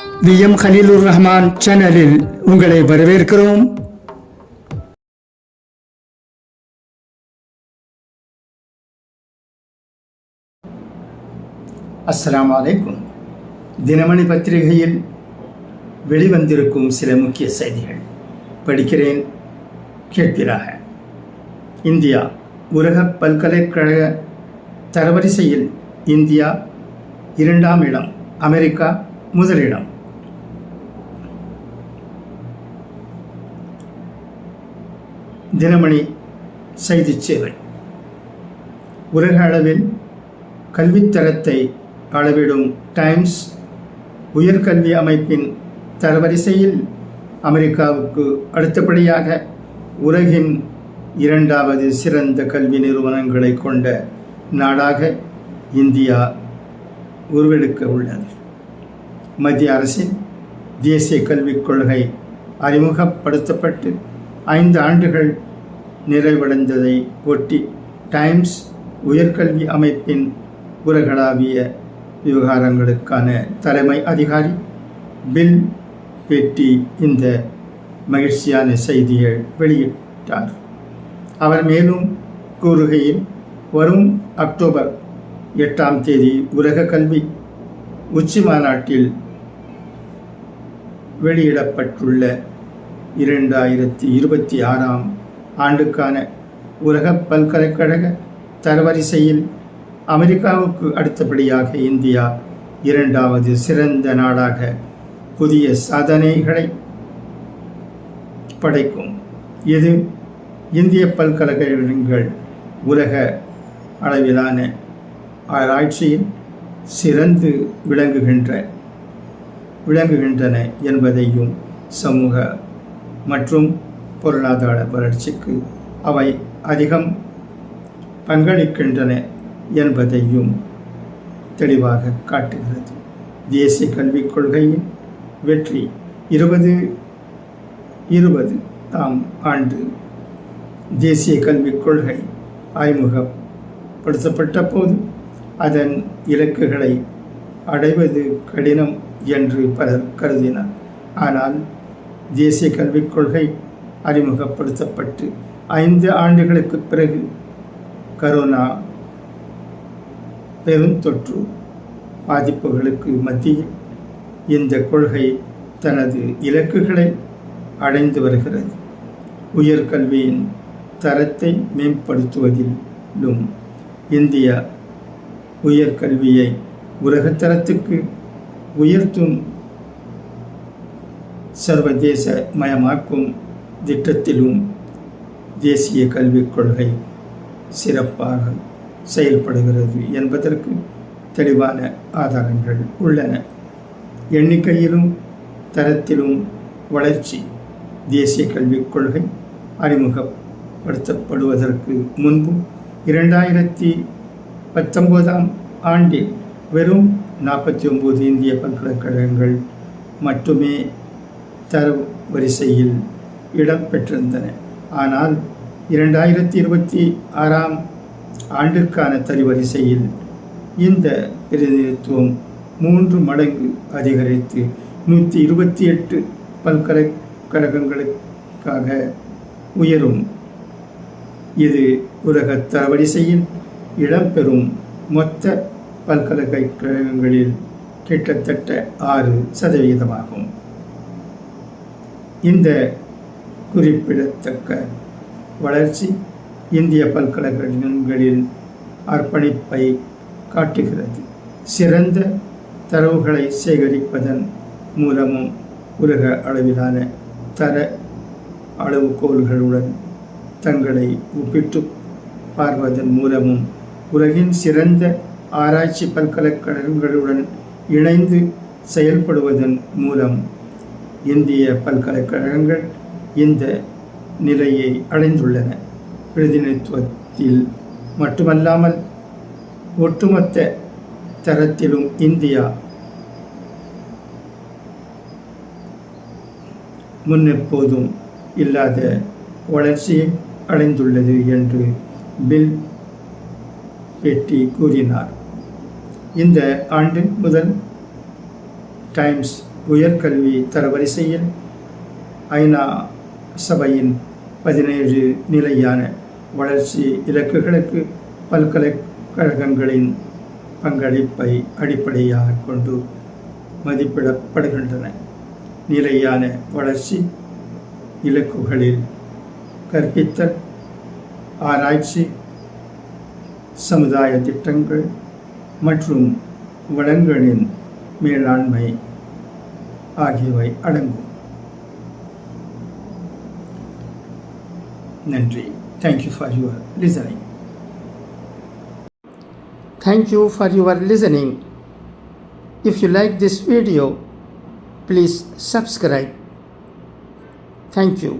V M Khaleelur Rahman சேனலில் உங்களை வரவேற்கிறோம். அஸ்லாம் வலைக்கும் தினமணி பத்திரிகையில் வெளிவந்திருக்கும் சில முக்கிய செய்திகள். படிக்கிறேன் கேட்கிறாக இந்தியா உலக பல்கலைக்கழக தரவரிசையில் இந்தியா இரண்டாம் இடம் அமெரிக்கா முதலிடம். தினமணி செய்திச் சேவை. உலக அளவில் கல்வித்தரத்தை அளவிடும் டைம்ஸ் உயர்கல்வி அமைப்பின் தரவரிசையில் அமெரிக்காவுக்கு அடுத்தபடியாக உலகின் இரண்டாவது சிறந்த கல்வி நிறுவனங்களை கொண்ட நாடாக இந்தியா உருவெடுக்க உள்ளது. மத்திய அரசின் தேசிய கல்விக் கொள்கை அறிமுகப்படுத்தப்பட்டு ஐந்து ஆண்டுகள் நிறைவடைந்ததை ஒட்டி டைம்ஸ் உயர்கல்வி அமைப்பின் உலகளாவிய விவகாரங்களுக்கான தலைமை அதிகாரி பில் பெட்டி இந்த மகிழ்ச்சியான செய்தியை வெளியிட்டார். அவர் மேலும் கூறுகையில் வரும் அக்டோபர் எட்டாம் தேதி உலக கல்வி உச்சி மாநாட்டில் வெளியிடப்பட்டுள்ள இரண்டாயிரத்தி இருபத்தி ஆறாம் ஆண்டுக்கான உலக பல்கலைக்கழக தரவரிசையில் அமெரிக்காவுக்கு அடுத்தபடியாக இந்தியா இரண்டாவது சிறந்த நாடாக புதிய சாதனைகளை படைக்கும். இது இந்திய பல்கலைக்கழகங்கள் உலக அளவிலான ஆராய்ச்சியில் சிறந்து விளங்குகின்ற விளங்குகின்றன என்பதையும் சமூக மற்றும் பொருளாதார வளர்ச்சிக்கு அவை அதிகம் பங்களிக்கின்றன என்பதையும் தெளிவாக காட்டுகிறது. தேசிய கல்விக் கொள்கையின் வெற்றி இருபது இருபது ஆம் ஆண்டு தேசிய கல்விக் கொள்கை அறிமுகப்படுத்தப்பட்ட போது அதன் இலக்குகளை அடைவது கடினம் என்று பலர் கருதினார். ஆனால் தேசிய கல்விக் கொள்கை அறிமுகப்படுத்தப்பட்டு ஐந்து ஆண்டுகளுக்கு பிறகு கரோனா பெருந்தொற்று பாதிப்புகளுக்கு மத்தியில் இந்த கொள்கை தனது இலக்குகளை அடைந்து வருகிறது. உயர்கல்வியின் தரத்தை மேம்படுத்துவதிலும் இந்தியா உயர்கல்வியை உலகத்தரத்துக்கு உயர்த்தும் சர்வதேச மயமாக்கும் திட்டத்திலும் தேசிய கல்விக் கொள்கை சிறப்பாக செயல்படுகிறது என்பதற்கு தெளிவான ஆதாரங்கள் உள்ளன. எண்ணிக்கையிலும் தரத்திலும் வளர்ச்சி தேசிய கல்விக் கொள்கை அறிமுகப்படுத்தப்படுவதற்கு முன்பு இரண்டாயிரத்தி பத்தொம்போதாம் ஆண்டில் வெறும் நாற்பத்தி ஒம்பது இந்திய பல்கலைக்கழகங்கள் மட்டுமே தரவு வரிசையில் இடம் பெற்றிருந்தன. ஆனால் இரண்டாயிரத்தி இருபத்தி ஆறாம் ஆண்டிற்கான தரிவரிசையில் இந்த பிரதிநிதித்துவம் மூன்று மடங்கு அதிகரித்து நூற்றி இருபத்தி எட்டு பல்கலைக்கழகங்களுக்காக உயரும். இது உலக தரவரிசையில் இடம்பெறும் மொத்த பல்கலைக்கழகங்களில் கிட்டத்தட்ட ஆறு சதவிகிதமாகும். இந்த குறிப்பிடத்தக்க வளர்ச்சி இந்திய பல்கலைக்கழகங்களில் அர்ப்பணிப்பை காட்டுகிறது. சிறந்த தரவுகளை சேகரிப்பதன் மூலமும் உலக அளவிலான தர அளவுகோல்களுடன் தங்களை ஒப்பிட்டு பார்ப்பதன் மூலமும் உலகின் சிறந்த ஆராய்ச்சி பல்கலைக்கழகங்களுடன் இணைந்து செயல்படுவதன் மூலம் இந்திய பல்கலைக்கழகங்கள் இந்த நிலையை அடைந்துள்ளன. பிரதிநிதித்துவத்தில் மட்டுமல்லாமல் ஒட்டுமொத்த தரத்திலும் இந்தியா முன்னெப்போதும் இல்லாத வளர்ச்சியை அடைந்துள்ளது என்று பில் பெட்டி கூறினார். இந்த ஆண்டு முதல் டைம்ஸ் உயர்கல்வி தரவரிசையில் ஐநா சபையின் பதினேழு நிலையான வளர்ச்சி இலக்குகளுக்கு பல்கலைக்கழகங்களின் பங்களிப்பை அடிப்படையாக கொண்டு மதிப்பிடப்படுகின்றன. நிலையான வளர்ச்சி இலக்குகளில் கற்பித்தல் ஆராய்ச்சி சமுதாய திட்டங்கள் மற்றும் வளங்களின் மேலாண்மை ஆகியவை அடங்கும் நன்றி thank you for your listening Thank you for your listening. If you like this video, please subscribe. Thank you.